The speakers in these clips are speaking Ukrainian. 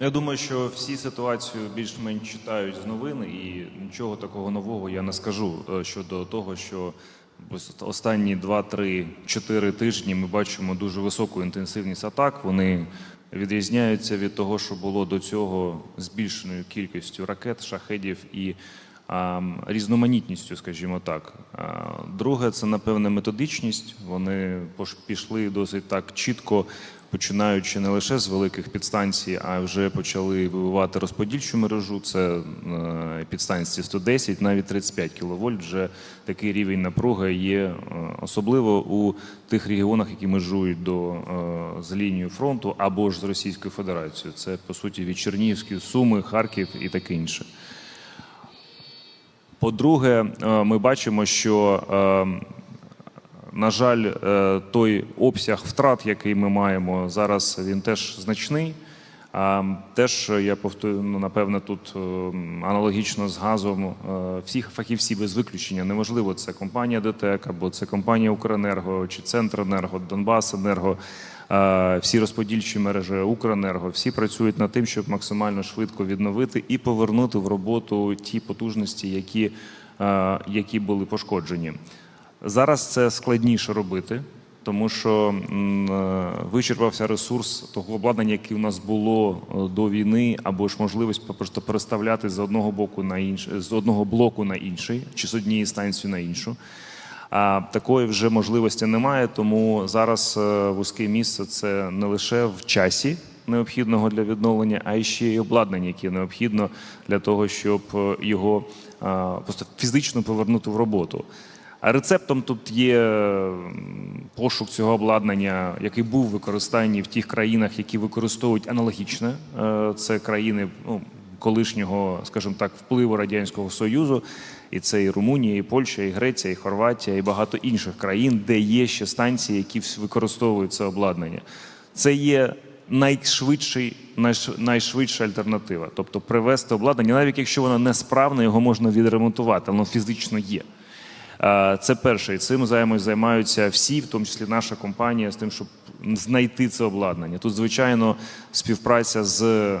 Я думаю, що всі ситуацію більш-менш читають з новин, і нічого такого нового я не скажу е, щодо того, що останні 2-3-4 тижні ми бачимо дуже високу інтенсивність атак. Вони відрізняються від того, що було до цього збільшеною кількістю ракет, шахедів і а, різноманітністю, скажімо так. А, Друге, це напевне методичність. Вони пішли досить так чітко, починаючи не лише з великих підстанцій, а вже почали вибивати розподільчу мережу. Це е, підстанції 110, навіть 35 кВт. Вже такий рівень напруги є, е, особливо у тих регіонах, які межують до е, з лінією фронту або ж з Російською Федерацією. Це по суті від Чернігівської Суми, Харків і таке інше. По-друге, ми бачимо, що, на жаль, е, той обсяг втрат, який ми маємо зараз, він теж значний. Теж я повторю, ну, напевне, тут е, аналогічно з газом е, всіх фахівці без виключення неможливо. Це компанія ДТЕК або це компанія Укренерго чи Центренерго, Донбасенерго. Е, Всі розподільчі мережі Укренерго, всі працюють над тим, щоб максимально швидко відновити і повернути в роботу ті потужності, які, е, які були пошкоджені. Зараз це складніше робити, тому що е, вичерпався ресурс того обладнання, яке у нас було е, до війни, або ж можливість просто переставляти з одного боку на інший, з одного блоку на інший, чи з однієї станції на іншу. А такої вже можливості немає, тому зараз е, вузьке місце це не лише в часі необхідного для відновлення, а й ще й обладнання, яке необхідно для того, щоб його просто фізично повернути в роботу. Рецептом тут є пошук цього обладнання, який був в в тих країнах, які використовують аналогічне. Е, Це країни ну, колишнього, скажімо так, впливу радянського союзу, і це і Румунія, і Польща, і Греція, і Хорватія, і багато інших країн, де є ще станції, які використовують це обладнання. Це є найшвидший, найш- найшвидша альтернатива. Тобто привезти обладнання, навіть якщо воно несправне, його можна відремонтувати, воно фізично є. Е, Це перше, і цим займаються, займаються всі, в тому числі наша компанія, з тим, щоб знайти це обладнання. Тут, звичайно, співпраця з е,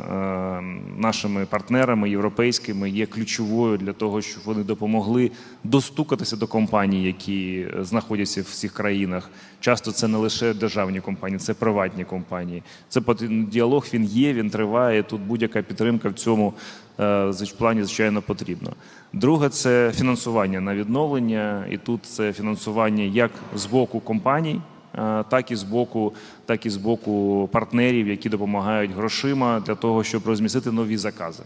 нашими партнерами європейськими є ключовою для того, щоб вони допомогли достукатися до компаній, які знаходяться в цих країнах. Часто це не лише державні компанії, це приватні компанії. Це діалог він є, він триває. Тут будь-яка підтримка в цьому е, плані, звичайно, потрібно. Друге це фінансування на відновлення, і тут це фінансування як з боку компаній, е, так і з боку, так і з боку партнерів, які допомагають грошима для того, щоб розмістити нові закази.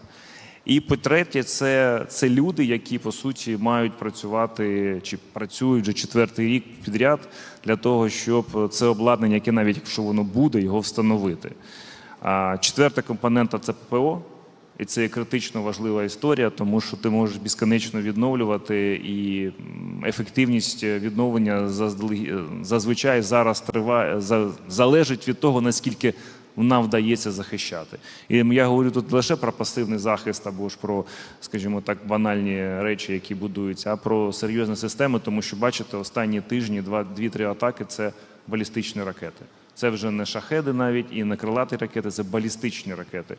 І по-третє, це, це люди, які по суті мають працювати чи працюють вже четвертий рік підряд для того, щоб це обладнання, яке навіть якщо воно буде, його встановити. А четверта компонента це ППО. І це критично важлива історія, тому що ти можеш безконечно відновлювати, і ефективність відновлення заздалегі- зазвичай зараз триває за- залежить від того, наскільки нам вдається захищати. І я говорю тут лише про пасивний захист або ж про, скажімо так, банальні речі, які будуються, а про серйозні системи, тому що бачите, останні тижні, дві-три атаки це балістичні ракети. Це вже не шахеди навіть і не крилаті ракети, це балістичні ракети.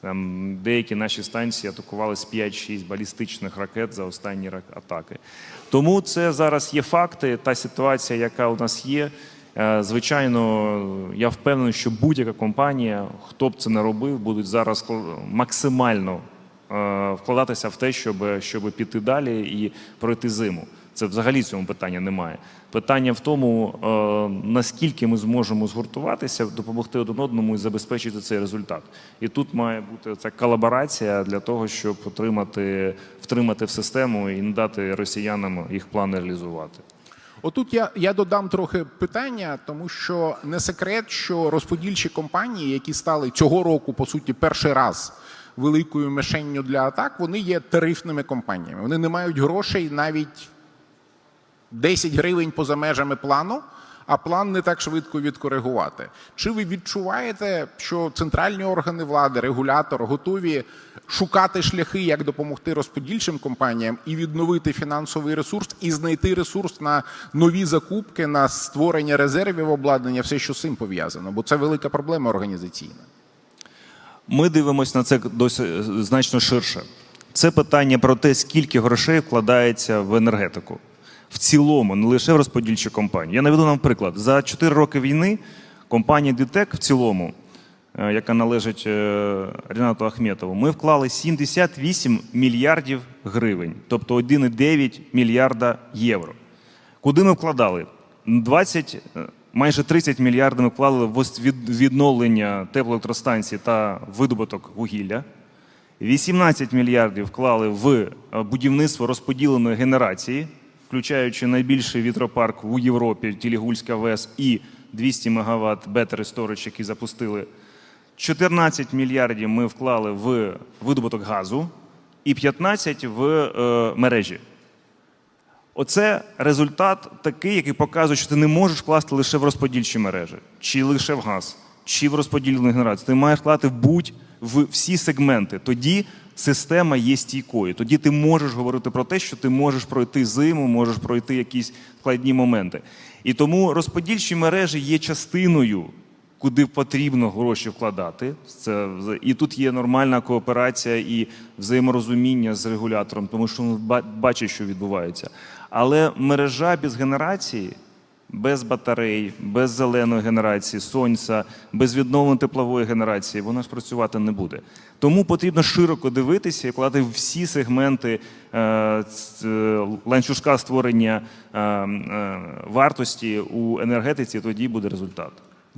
Там деякі наші станції атакували з 5-6 балістичних ракет за останні атаки. Тому це зараз є факти. Та ситуація, яка у нас є. Е, Звичайно, я впевнений, що будь-яка компанія, хто б це не робив, будуть зараз максимально е, вкладатися в те, щоб, щоб піти далі і пройти зиму. Це взагалі цьому питання немає. Питання в тому, е, наскільки ми зможемо згуртуватися, допомогти один одному і забезпечити цей результат. І тут має бути ця колаборація для того, щоб отримати, втримати в систему і не дати росіянам їх плани реалізувати. Отут я, я додам трохи питання, тому що не секрет, що розподільчі компанії, які стали цього року, по суті, перший раз великою мишенню для атак, вони є тарифними компаніями. Вони не мають грошей навіть 10 гривень поза межами плану, а план не так швидко відкоригувати. Чи ви відчуваєте, що центральні органи влади, регулятор готові шукати шляхи, як допомогти розподільчим компаніям і відновити фінансовий ресурс, і знайти ресурс на нові закупки, на створення резервів обладнання, все, що з цим пов'язано? Бо це велика проблема організаційна. Ми дивимося на це досить е, значно ширше. Це питання про те, скільки грошей вкладається в енергетику. В цілому, не лише в розподільчі компанії. Я наведу нам приклад. За 4 роки війни компанія Дітек в цілому, е, яка належить е, Рінату Ахметову, ми вклали 78 мільярдів гривень, тобто 1,9 мільярда євро. Куди ми вкладали? 20, е, майже 30 мільярдів ми вклали в відновлення теплоелектростанцій та видобуток вугілля. 18 мільярдів вклали в будівництво розподіленої генерації, включаючи найбільший вітропарк в Європі, Тілігульська ВЕС і 200 МВт Battery Storage, який запустили. 14 мільярдів ми вклали в видобуток газу і 15 в е, мережі. Оце результат такий, який показує, що ти не можеш вкласти лише в розподільчі мережі, чи лише в газ, чи в розподілену генерацію. Ти маєш вкладати в будь в всі сегменти. Тоді система є стійкою. Тоді ти можеш говорити про те, що ти можеш пройти зиму, можеш пройти якісь складні моменти. І тому розподільчі мережі є частиною куди потрібно гроші вкладати. Це і тут є нормальна кооперація і взаєморозуміння з регулятором, тому що він бачить, що відбувається. Але мережа без генерації, без батарей, без зеленої генерації, сонця, без відновлення теплової генерації, вона ж працювати не буде. Тому потрібно широко дивитися і вкладати всі сегменти е, е, ланцюжка створення е, е, вартості у енергетиці, тоді буде результат.